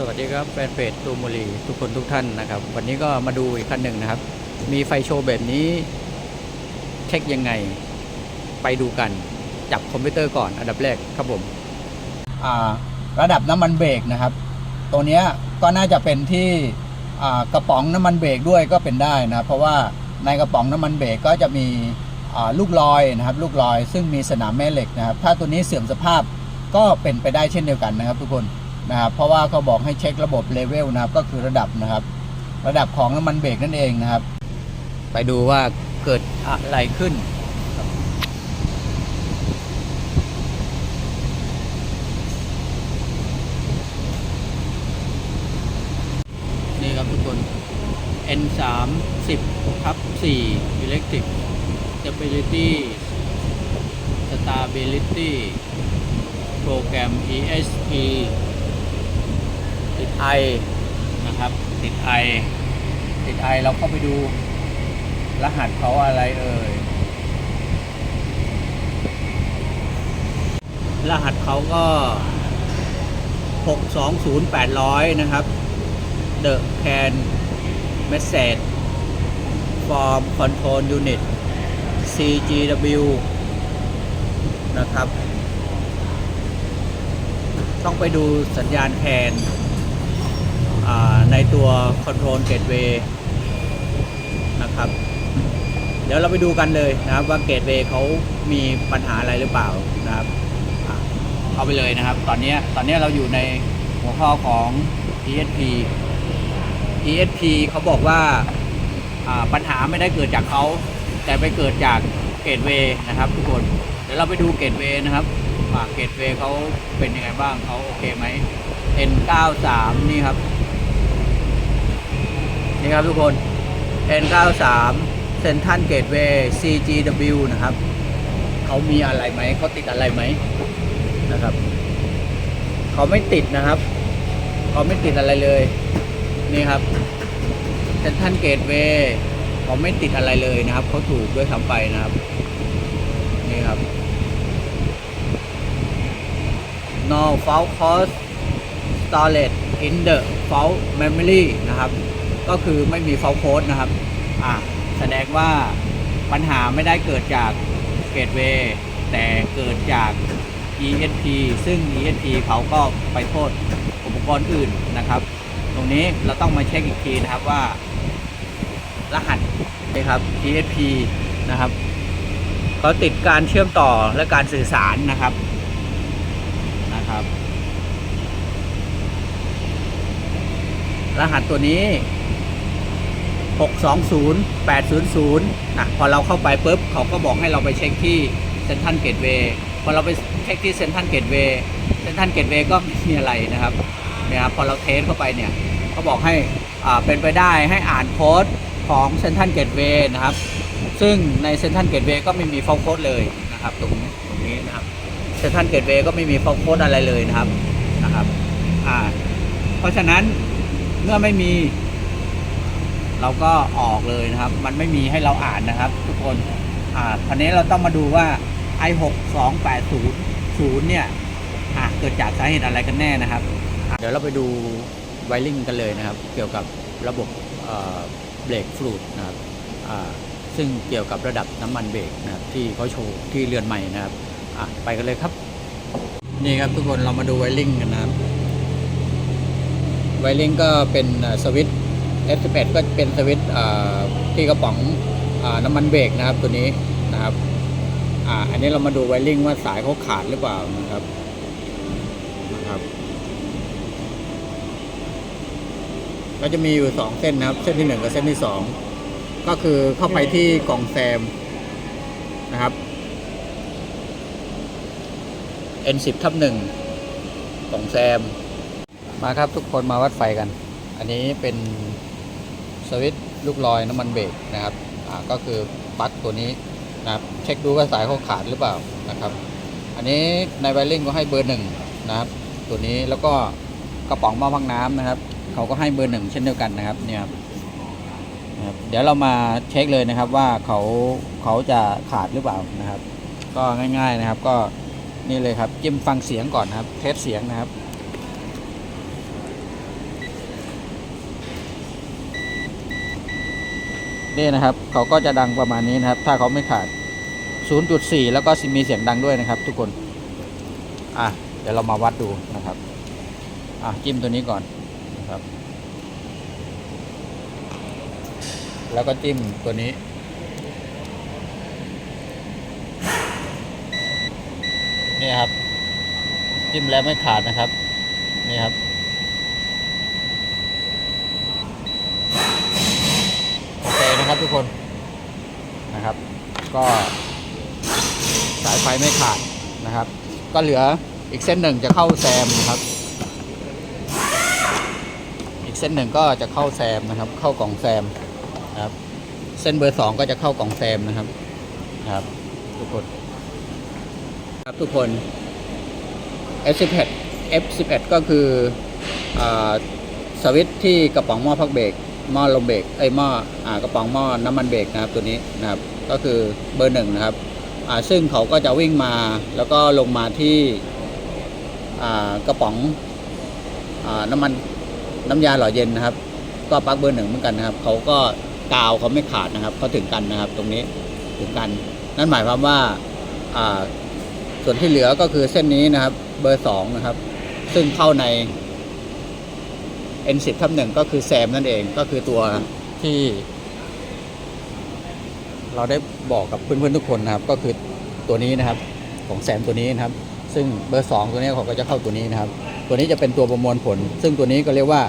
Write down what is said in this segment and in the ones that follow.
สวัสดีครับแฟนเพจตูมูลีทุกคนทุกท่านนะครับ วันนี้ก็มาดูอีกคันหนึ่งนะครับ มีไฟโชว์แบบนี้เช็คยังไงไปดูกัน จับคอมพิวเตอร์ก่อนอันดับแรกครับผมระดับน้ำมันเบรกนะครับ ตัวนี้ก็น่าจะเป็นที่กระป๋องน้ำมันเบรกด้วยก็เป็นได้นะเพราะว่าในกระป๋องน้ำมันเบรกก็จะมีลูกลอยนะครับ ลูกลอยซึ่งมีสนามแม่เหล็กนะครับ ถ้าตัวนี้เสื่อมสภาพก็เป็นไปได้เช่นเดียวกันนะครับ ทุกคน นะครับเพราะว่าเขาบอกให้เช็คระบบเลเวลนะครับก็คือระดับนะครับ ระดับของน้ำมันเบรกนั่นเองนะครับ ไปดูว่าเกิดอะไรขึ้นนี่ครับทุกคน N 3 10ทับ4 Electric Stability Stability โปรแกรม ESP ติด I นะครับ ติด I ติด I เราเข้าไปดูรหัสเขาอะไรเอ่ย รหัสเขาก็ 620-800 นะครับ The Can Message Form Control Unit CGW นะครับ ต้องไปดูสัญญาณแคนอ่า ในตัว Control Gateway นะครับ เดี๋ยวเราไปดูกันเลยนะครับว่า Gateway เขามีปัญหาอะไรหรือเปล่านะครับเข้าไปเลยนะครับ ตอนนี้ตอนนี้เราอยู่ในหัวข้อของ ESP ESP เขาบอกว่าอ่าปัญหาไม่ได้เกิดจากเขา แต่ไปเกิดจากเกตเวย์นะครับทุกคนเดี๋ยวเราไปดูเกตเวย์นะครับเกตเวย์เขาเป็นยังไงบ้างเขาโอเคไหม N93 นี่ครับ นี่ครับทุกคน N93 เซนทันเกตเวย์ CGW นะครับ เขามีอะไรไหม เขาติดอะไรไหมนะครับ เขาไม่ติดนะครับ เขาไม่ติดอะไรเลย นี่ครับเซนทันเกตเวย์เขาไม่ติดอะไรเลยนะครับ เขาถูกด้วยทำไปนะครับ นี่ครับ no fault cause storage in the fault memory นะครับ ก็คือไม่มี fault code นะครับอ่าแสดงว่าปัญหาไม่ได้เกิดจากเกตเวย์แต่เกิดจาก ESP ซึ่ง ESP เขาก็ไปโทษอุปกรณ์อื่นนะครับ ตรงนี้เราต้องมาเช็คอีกทีนะครับว่า รหัสนะครับ ESP นะครับเขาติดการเชื่อมต่อและการสื่อสารนะครับนะครับ รหัสตัวนี้ 620800นะพอเราเข้าไปปุ๊บเขาก็บอกให้เราไปเช็คที่เซ็นทันเกตเวย์พอเราไปเช็คที่เซ็นทันเกตเวย์เซ็นทันเกตเวย์ก็ไม่มีอะไรนะครับเนี่ยครับพอเราเทสเข้าไปเนี่ยเขาบอกให้อ่าเป็นไปได้ให้อ่านโค้ดของเซ็นทันเกตเวย์นะครับ ซึ่งในเซ็นทันเกตเวย์ก็ไม่มีฟอลโค้ดเลยนะครับตรงนี้ตรงนี้นะครับเซ็นทันเกตเวย์ก็ไม่มีฟอลโค้ดอะไรเลยนะครับนะครับอ่าเพราะฉะนั้นเมื่อไม่มี เราก็ออกเลยนะครับ มันไม่มีให้เราอ่านนะครับ ทุกคนอ่าทีนี้เราต้องมาดูว่า i 6 2 8 0 0เนี่ยอ่าเกิดจากสาเหตุอะไรกันแน่นะครับ เดี๋ยวเราไปดูไวริงกันเลยนะครับ เกี่ยวกับระบบเบรกฟลูดนะครับอ่าซึ่งเกี่ยวกับระดับน้ำมันเบรกนะครับที่เขาโชว์ที่เรือนใหม่นะครับอะไปกันเลยครับ นี่ครับทุกคนเรามาดูไวริงกันนะครับไวริงก็เป็นสวิตช์ F11 ก็เป็นสวิตช์ที่กระป๋องอน้ำมันเบรกนะครับตัวนี้นะครับออันนี้เรามาดูไวริงว่าสายเขาขาดหรือเปล่านะครับนะครับก็จะมีอยู่สองเส้นนะครับ เส้นที่หนึ่งกับเส้นที่สองก็คือเข้าไปที่กล่องแซมนะครับ N10 ทับหนึ่งกล่องแซม มาครับทุกคนมาวัดไฟกัน อันนี้เป็น สวิตช์ลูกลอยน้ำมันเบรกนะครับอ่าก็คือปลั๊กตัวนี้นะครับเช็คดูว่าสายเขาขาดหรือเปล่านะครับ อันนี้ในไวริ่งก็ให้เบอร์หนึ่งนะครับตัวนี้แล้วก็กระป๋องหม้อพักน้ำนะครับเขาก็ให้เบอร์หนึ่งเช่นเดียวกันนะครับเนี่ยครับนะครับเดี๋ยวเรามาเช็คเลยนะครับว่าเขาเขาจะขาดหรือเปล่านะครับ ก็ง่าย ๆนะครับ ก็นี่เลยครับจิ้มฟังเสียงก่อนนะครับ เทสเสียงนะครับ นี่นะครับเขาก็จะดังประมาณนี้นะครับ ถ้าเขาไม่ขาด 0.4 แล้วก็มีเสียงดังด้วยนะครับ ทุกคนอะเดี๋ยวเรามาวัดดูนะครับอะจิ้มตัวนี้ก่อนนะครับ แล้วก็จิ้มตัวนี้นี่ครับ จิ้มแล้วไม่ขาดนะครับ นี่ครับ โอเคนะครับ ทุกคนนะครับ ก็สายไฟไม่ขาดนะครับ ก็เหลืออีกเส้นหนึ่งจะเข้าแซมนะครับ อีกเส้นหนึ่งก็จะเข้าแซมนะครับ เข้ากล่องแซมนะครับ เส้นเบอร์สองก็จะเข้ากล่องแซมนะครับนะครับ ทุกคนครับทุกคน F11 F11 ก็คืออสวิตช์ที่กระป๋องหม้อพักเบรก หม้อลมเบรกไอหม้ออ่ากระป๋องหม้อน้ำมันเบรกนะครับตัวนี้นะครับก็คือเบอร์หนึ่งนะครับอ่าซึ่งเขาก็จะวิ่งมาแล้วก็ลงมาที่อ่ากระป๋องอ่าน้ำมันน้ำยาหล่อเย็นนะครับ ก็ปลั๊กเบอร์หนึ่งเหมือนกันนะครับเขาก็กาวเขาไม่ขาดนะครับเขาถึงกันนะครับตรงนี้ถึงกัน นั่นหมายความว่าอ่าส่วนที่เหลือก็คือเส้นนี้นะครับเบอร์สองนะครับ ซึ่งเข้าใน N10 ทับหนึ่งก็คือแซมนั่นเองก็คือตัวที่ เราได้บอกกับเพื่อนๆทุกคนนะครับ ก็คือตัวนี้นะครับของแซมตัวนี้นะครับ ซึ่งเบอร์สองตัวนี้เขาก็จะเข้าตัวนี้นะครับ ตัวนี้จะเป็นตัวประมวลผล ซึ่งตัวนี้ก็เรียกว่า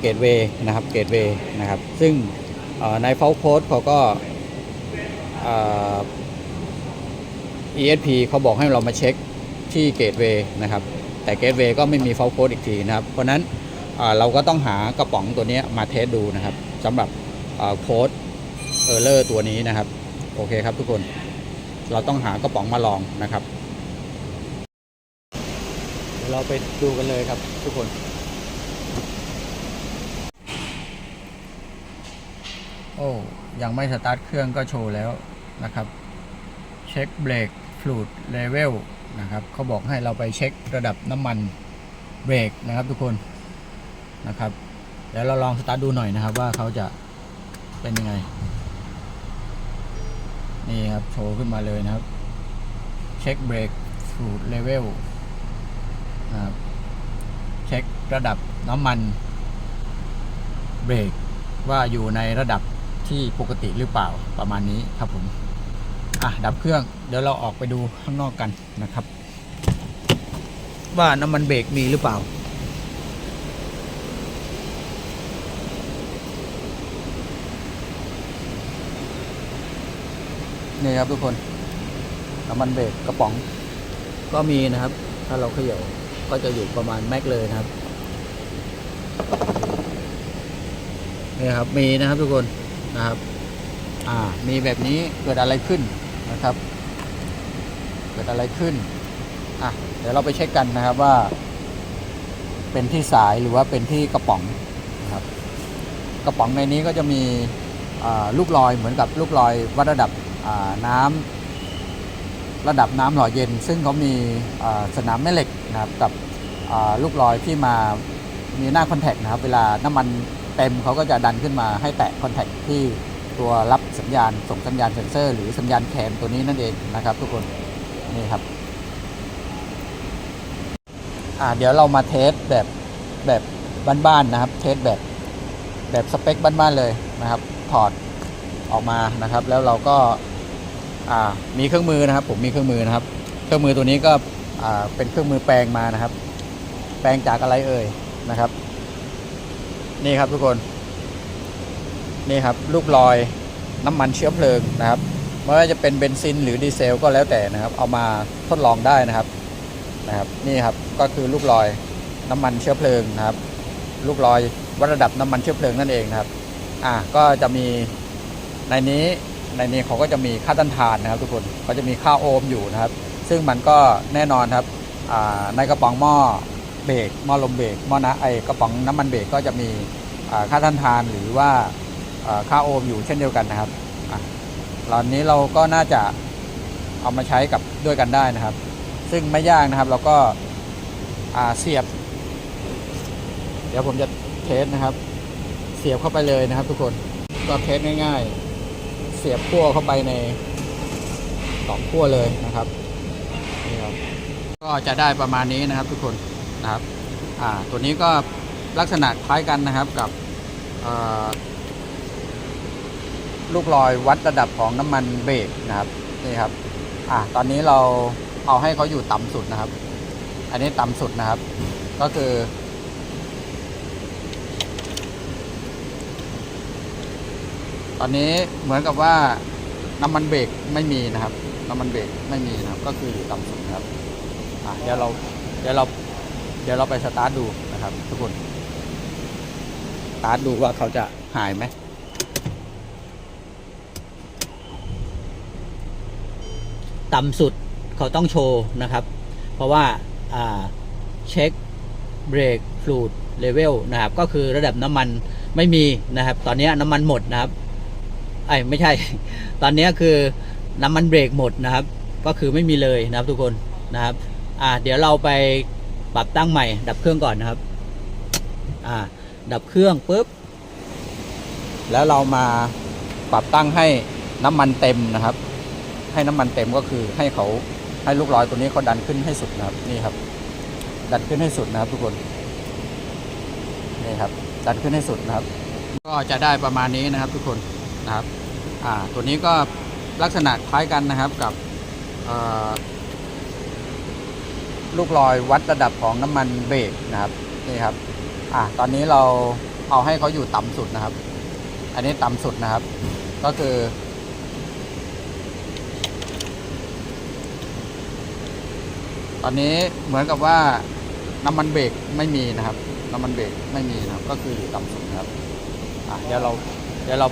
เกตเวย์นะครับเกตเวย์นะครับ ซึ่งในเฟลโค้ดเขาก็ ESP เขาบอกให้เรามาเช็คที่เกตเวย์นะครับ แต่เกตเวย์ก็ไม่มีเฟลโค้ดอีกทีนะครับ เพราะนั้น เราก็ต้องหากระป๋องตัวนี้มาเทสดูนะครับสำหรับโค้ดเออร์เลอร์ตัวนี้นะครับ โอเคครับทุกคนเราต้องหากระป๋องมาลองนะครับเดี๋ยวเราไปดูกันเลยครับทุกคน โอ้ยังไม่สตาร์ทเครื่องก็โชว์แล้วนะครับ เช็คเบรกฟลูดเลเวลนะครับเขาบอกให้เราไปเช็คระดับน้ำมันเบรกนะครับทุกคน นะครับเดี๋ยวเราลองสตาร์ทดูหน่อยนะครับว่าเขาจะเป็นยังไง นี่ครับโชว์ขึ้นมาเลยนะครับ เช็คเบรกฟลูดเลเวลนะครับเช็คระดับน้ำมันเบรกว่าอยู่ในระดับที่ปกติหรือเปล่าประมาณนี้ครับผม อะ ดับเครื่องเดี๋ยวเราออกไปดูข้างนอกกันนะครับ ว่าน้ำมันเบรกมีหรือเปล่า นี่ครับทุกคนน้ำมันเบรกกระป๋อง ก็มีนะครับ ถ้าเราเขย่าก็จะอยู่ประมาณแม็กเลยนะครับนี่ครับมีนะครับทุกคนนะครับ อ่ามีแบบนี้เกิดอะไรขึ้นนะครับ เกิดอะไรขึ้นอะเดี๋ยวเราไปเช็คกันนะครับว่า เป็นที่สายหรือว่าเป็นที่กระป๋องนะครับ กระป๋องในนี้ก็จะมีลูกลอยเหมือนกับลูกลอยวัดระดับ น้ำระดับน้ำหล่อเย็น ซึ่งเขามีสนามแม่เหล็กนะครับกับลูกลอยที่มามีหน้าคอนแทคนะครับ เวลาน้ำมันเต็มเขาก็จะดันขึ้นมาให้แตะคอนแทคที่ตัวรับสัญญาณส่งสัญญาณเซนเซอร์ หรือสัญญาณแคนตัวนี้นั่นเองนะครับทุกคนนี่ครับเดี๋ยวเรามาเทสแบบแบบบ้านๆนะครับ เทสแบบแบบสเปคบ้านๆเลยนะครับ ถอดออกมานะครับ แล้วเราก็ มีเครื่องมือนะครับ ผมมีเครื่องมือนะครับ เครื่องมือตัวนี้ก็เป็นเครื่องมือแปลงมานะครับ แปลงจากอะไรเอ่ยนะครับ นี่ครับทุกคน นี่ครับลูกลอยน้ำมันเชื้อเพลิงนะครับไม่ว่าจะเป็นเบนซินหรือดีเซลก็แล้วแต่นะครับ เอามาทดลองได้นะครับนะครับ นี่ครับก็คือลูกลอยน้ำมันเชื้อเพลิงนะครับ ลูกลอยวัดระดับน้ำมันเชื้อเพลิงนั่นเองนะครับ อ่าก็จะมีในนี้ ในนี้เขาก็จะมีค่าต้านทานนะครับ ทุกคนเขาจะมีค่าโอห์มอยู่นะครับ ซึ่งมันก็แน่นอนครับในกระป๋องหม้อเบรกหม้อลมเบรกหม้อนะไอกระป๋องน้ำมันเบรกก็จะมีค่าต้านทานหรือว่าค่าโอห์มอยู่เช่นเดียวกันนะครับตอนนี้เราก็น่าจะเอามาใช้กับด้วยกันได้นะครับ ซึ่งไม่ยากนะครับเราก็าเสียบ เดี๋ยวผมจะเทสนะครับ เสียบเข้าไปเลยนะครับ ทุกคนก็เทสง่าย ๆ สียบขั้วเข้าไปในสองขั้วเลยนะครับนี่ครับ ก็จะได้ประมาณนี้นะครับทุกคนนะครับอ่าตัวนี้ก็ลักษณะคล้ายกันนะครับกับอ่อลูกลอยวัดระดับของน้ำมันเบรกนะครับนี่ครับอ่าตอนนี้เราเอาให้เขาอยู่ต่ำสุดนะครับ อันนี้ต่ำสุดนะครับ ก็คือ ตอนนี้เหมือนกับว่าน้ำมันเบรกไม่มีนะครับ น้ำมันเบรกไม่มีนะครับ ก็คืออยู่ต่ำสุดนะครับอะเดี๋ยวเราเดี๋ยวเราเดี๋ยวเราไปสตาร์ทดูนะครับ ทุกคนสตาร์ทดูว่าเขาจะหายไหมต่ำสุดเขาต้องโชว์นะครับ เพราะว่าอ่าเช็คเบรกฟลูดเลเวลนะครับ ก็คือระดับน้ำมันไม่มีนะครับ ตอนนี้น้ำมันหมดนะครับ ไอ้ไม่ใช่ ตอนนี้คือน้ำมันเบรกหมดนะครับ ก็คือไม่มีเลยนะครับทุกคนนะครับอ่าเดี๋ยวเราไปปรับตั้งใหม่ ดับเครื่องก่อนนะครับอ่าดับเครื่องปุ๊บแล้วเรามาปรับตั้งให้น้ำมันเต็มนะครับ ให้น้ำมันเต็มก็คือให้เขาให้ลูกลอยตัวนี้เขาดันขึ้นให้สุดนะครับนี่ครับ ดันขึ้นให้สุดนะครับทุกคนนี่ครับ ดันขึ้นให้สุดนะครับ ก็จะได้ประมาณนี้นะครับทุกคน นะครับอ่าตัวนี้ก็ลักษณะคล้ายกันนะครับกับลูกลอยวัดระดับของน้ำมันเบรกนะครับนี่ครับอ่าตอนนี้เราเอาให้เขาอยู่ต่ำสุดนะครับ อันนี้ต่ำสุดนะครับ ก็คือ ตอนนี้เหมือนกับว่าน้ำมันเบรกไม่มีนะครับ น้ำมันเบรกไม่มีนะครับ ก็คืออยู่ต่ำสุดนะครับอะเดี๋ยวเราเดี๋ยวเรา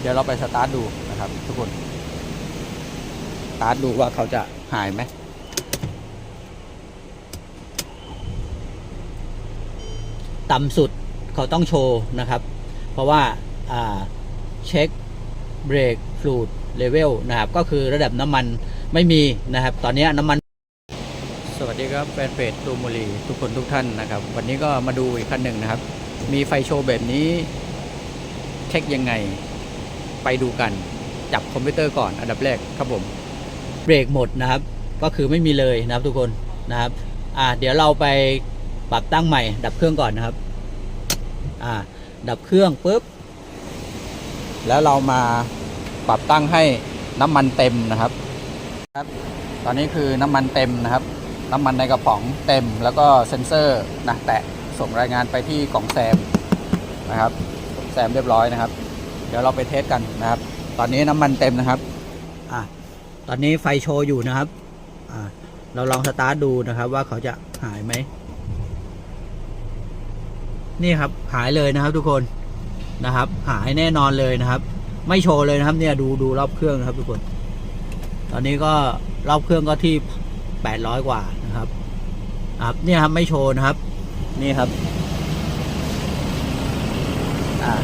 เดี๋ยวเราไปสตาร์ทดูนะครับทุกคนสตาร์ทดูว่าเขาจะหายไหมต่ำสุดเขาต้องโชว์นะครับ เพราะว่าเช็คเบรกฟลูดเลเวลนะครับ ก็คือระดับน้ำมันไม่มีนะครับ ตอนนี้น้ำมัน สวัสดีครับแฟนเพจตูมูลีทุกคนทุกท่านนะครับ วันนี้ก็มาดูอีกคันหนึ่งนะครับ มีไฟโชว์แบบนี้ เช็คยังไง ไปดูกัน จับคอมพิวเตอร์ก่อนอันดับแรกครับผมเบรกหมดนะครับ ก็คือไม่มีเลยนะครับทุกคนนะครับ อ่า เดี๋ยวเราไปปรับตั้งใหม่ ดับเครื่องก่อนนะครับ อ่า ดับเครื่องปุ๊บ แล้วเรามาปรับตั้งให้น้ำมันเต็มนะครับครับ ตอนนี้คือน้ำมันเต็มนะครับ น้ำมันในกระป๋องเต็ม แล้วก็เซ็นเซอร์นะแตะส่งรายงานไปที่กล่องแซมนะครับ แซมเรียบร้อยนะครับ เดี๋ยวเราไปเทสกันนะครับ ตอนนี้น้ำมันเต็มนะครับ อะตอนนี้ไฟโชว์อยู่นะครับ อ่าเราลองสตาร์ทดูนะครับว่าเขาจะหายไหม นี่ครับหายเลยนะครับทุกคนนะครับ หายแน่นอนเลยนะครับ ไม่โชว์เลยนะครับ เนี่ยดูดูรอบเครื่องนะครับ ทุกคน ตอนนี้ก็รอบเครื่องก็ที่800กว่านะครับครับเนี่ยครับไม่โชว์นะครับ นี่ครับ อ่า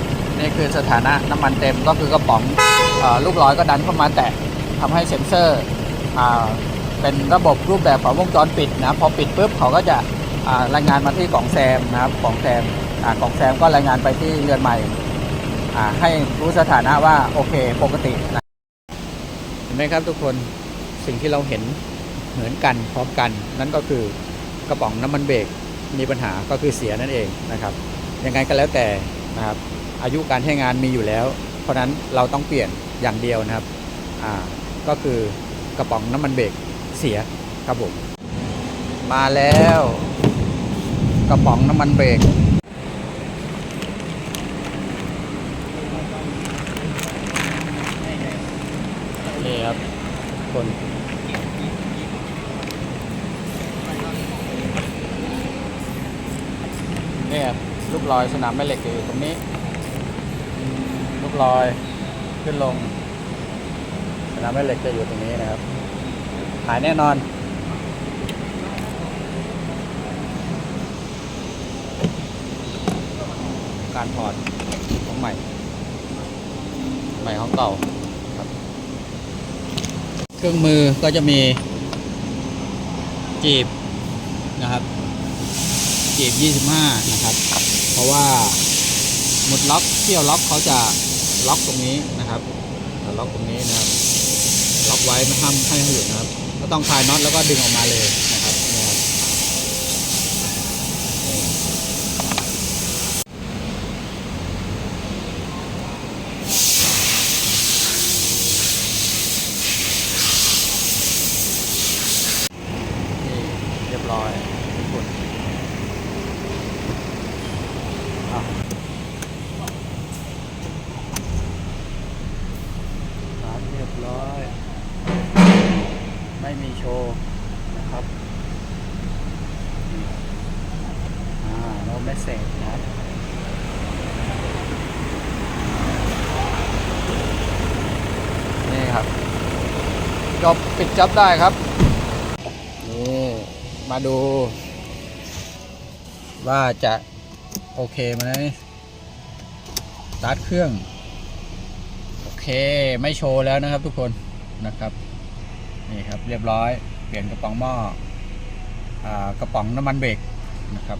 นี่คือสถานะน้ำมันเต็มก็คือกระป๋องอลูกร้อยก็ดันเข้ามาแตะทำให้เซ็นเซอร์อเป็นระบบรูปแบบของวงจรปิดนะพอปิดปุ๊บเขาก็จะรายงานมาที่กล่องแซมนะครับกล่องแซมกล่องแซมก็รายงานไปที่เรือนใหม่ให้รู้สถานะว่าโอเคปกตินะเห็นไหมครับทุกคนสิ่งที่เราเห็นเหมือนกันพร้อมกัน นั่นก็คือกระป๋องน้ำมันเบรกมีปัญหาก็คือเสียนั่นเองนะครับยังไงก็แล้วแต่นะครับ อายุการใช้งานมีอยู่แล้ว เพราะนั้นเราต้องเปลี่ยนอย่างเดียวนะครับอ่าก็คือกระป๋องน้ำมันเบรกเสียครับผมมาแล้ว กระป๋องน้ำมันเบรกนี่ครับคนนี่ครับลูกลอยสนามแม่เหล็กอยู่ตรงนี้ ลอยขึ้นลงสนามแม่เหล็กจะอยู่ตรงนี้นะครับหายแน่นอนการถอดของใหม่ ใหม่ของเก่าครับ เครื่องมือก็จะมีจีบนะครับ จีบ 25 นะครับ เพราะว่าหมุดล็อกเที่ยวล็อกเขาจะ ล็อกตรงนี้นะครับล็อกตรงนี้นะครับล็อกไว้ไม่ห้ามให้หลุดนะครับ ก็ต้องคลายน็อตแล้วก็ดึงออกมาเลยครับนี่นี่เรียบร้อยทุกคนอะสตาร์ทเรียบร้อย ไม่มีโชว์นะครับอ่าเราไม่เสร็จนะครับ นี่ครับ จบปิดจ็อบได้ครับ นี่ มาดู ว่าจะโอเคไหมสตาร์ทเครื่อง โอเค ไม่โชว์แล้วนะครับทุกคนนะครับ นี่ครับเรียบร้อย เปลี่ยนกระป๋องหม้ออกระป๋องน้ำมันเบรกนะครับ